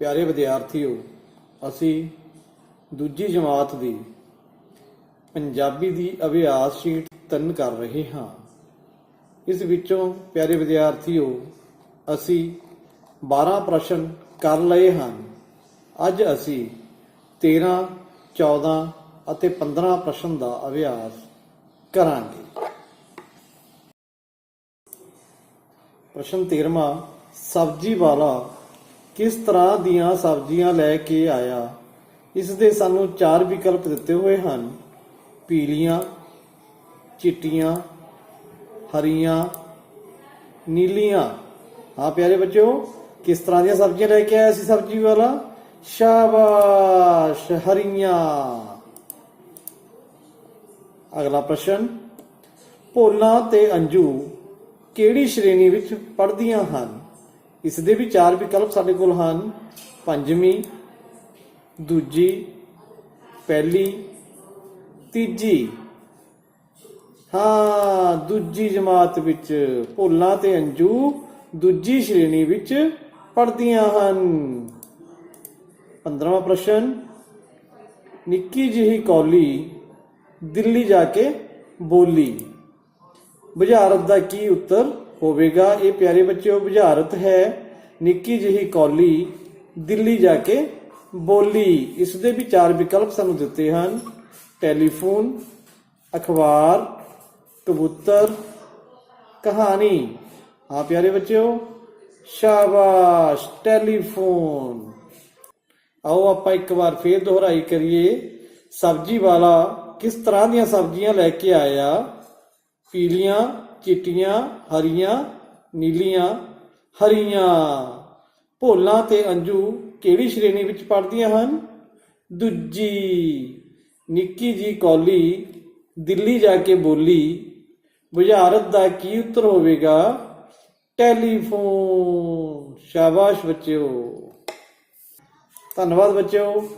ਪਿਆਰੇ ਵਿਦਿਆਰਥੀਓ, ਅਸੀਂ ਦੂਜੀ ਜਮਾਤ ਦੀ ਪੰਜਾਬੀ ਦੀ ਅਭਿਆਸ ਸ਼ੀਟ 3 ਕਰ ਰਹੇ ਹਾਂ। ਇਸ ਵਿੱਚੋਂ ਪਿਆਰੇ ਵਿਦਿਆਰਥੀਓ, ਅਸੀਂ 12 ਪ੍ਰਸ਼ਨ ਕਰ ਲਏ ਹਨ। ਅੱਜ ਅਸੀਂ 13 14 ਅਤੇ 15 ਪ੍ਰਸ਼ਨ ਦਾ ਅਭਿਆਸ ਕਰਾਂਗੇ। ਪ੍ਰਸ਼ਨ 13ਵਾਂ ਸਬਜ਼ੀ ਵਾਲਾ ਕਿਸ ਤਰ੍ਹਾਂ ਦੀਆਂ ਸਬਜ਼ੀਆਂ ਲੈ ਕੇ ਆਇਆ? ਇਸ ਦੇ ਸਾਨੂੰ ਚਾਰ ਵਿਕਲਪ ਦਿੱਤੇ ਹੋਏ ਹਨ। ਪੀਲੀਆਂ, ਚਿੱਟੀਆਂ, ਹਰੀਆਂ, ਨੀਲੀਆਂ। ਹਾਂ ਪਿਆਰੇ ਬੱਚਿਓ, ਕਿਸ ਤਰ੍ਹਾਂ ਦੀਆਂ ਸਬਜ਼ੀਆਂ ਲੈ ਕੇ ਆਇਆ ਸੀ ਸਬਜ਼ੀ ਵਾਲਾ? ਸ਼ਾਬਾਸ਼, ਹਰੀਆਂ। ਅਗਲਾ ਪ੍ਰਸ਼ਨ, ਭੋਲਾ ਤੇ ਅੰਜੂ ਕਿਹੜੀ ਸ਼੍ਰੇਣੀ ਵਿੱਚ ਪੜ੍ਹਦੀਆਂ ਹਨ? ਇਸ ਦੇ ਵੀ ਚਾਰ ਵਿਕਲਪ ਸਾਡੇ ਕੋਲ ਹਨ। ਪੰਜਵੀਂ, ਦੂਜੀ, ਪਹਿਲੀ, ਤੀਜੀ। ਹਾਂ, ਦੂਜੀ ਜਮਾਤ ਵਿੱਚ ਭੋਲਾ ਤੇ ਅੰਜੂ ਦੂਜੀ ਸ਼੍ਰੇਣੀ ਵਿੱਚ ਪੜ੍ਹਦੀਆਂ ਹਨ। 15ਵਾਂ ਪ੍ਰਸ਼ਨ, ਨਿੱਕੀ ਜਿਹੀ ਕੌਲੀ ਦਿੱਲੀ ਜਾ ਕੇ ਬੋਲੀ। ਬੁਝਾਰਤ ਦਾ ਕੀ ਉੱਤਰ? ਹੋਵੇਗਾ। ਇਹ ਪਿਆਰੇ ਬੱਚਿਓ, ਬੁਝਾਰਤ ਹੈ। ਨਿੱਕੀ ਜਿਹੀ ਕੌਲੀ ਦਿੱਲੀ ਜਾ ਕੇ ਬੋਲੀ। ਇਸ ਦੇ ਵੀ ਚਾਰ ਵਿਕਲਪ ਸਾਨੂੰ ਦਿੱਤੇ ਹਨ। ਟੈਲੀਫੋਨ, ਅਖਬਾਰ, ਕਬੂਤਰ, ਕਹਾਣੀ। ਹਾਂ, ਪਿਆਰੇ ਬੱਚਿਓ, ਸ਼ਾਬਾਸ਼, ਟੈਲੀਫੋਨ। ਆਓ, ਆਪਾਂ ਇੱਕ ਵਾਰ ਫੇਰ ਦੁਹਰਾਈ ਕਰੀਏ। ਸਬਜ਼ੀ ਵਾਲਾ ਕਿਸ ਤਰ੍ਹਾਂ ਦੀਆਂ ਸਬਜ਼ੀਆਂ ਲੈ ਕੇ ਆਇਆ? ਪੀਲੀਆਂ ਚਿੱਟੀਆਂ, ਹਰੀਆਂ, ਨੀਲੀਆਂ, ਹਰੀਆਂ। ਭੋਲਾ ਤੇ ਅੰਜੂ ਕਿਹੜੀ ਸ਼੍ਰੇਣੀ ਵਿੱਚ ਪੜ੍ਹਦੀਆਂ ਹਨ? ਦੂਜੀ, ਨਿੱਕੀ ਜੀ ਕੌਲੀ, ਦਿੱਲੀ ਜਾ ਕੇ ਬੋਲੀ, ਬੁਝਾਰਤ ਦਾ ਕੀ ਉੱਤਰ ਹੋਵੇਗਾ? ਟੈਲੀਫੋਨ। ਸ਼ਾਬਾਸ਼ ਬੱਚਿਓ। ਧੰਨਵਾਦ ਬੱਚਿਓ।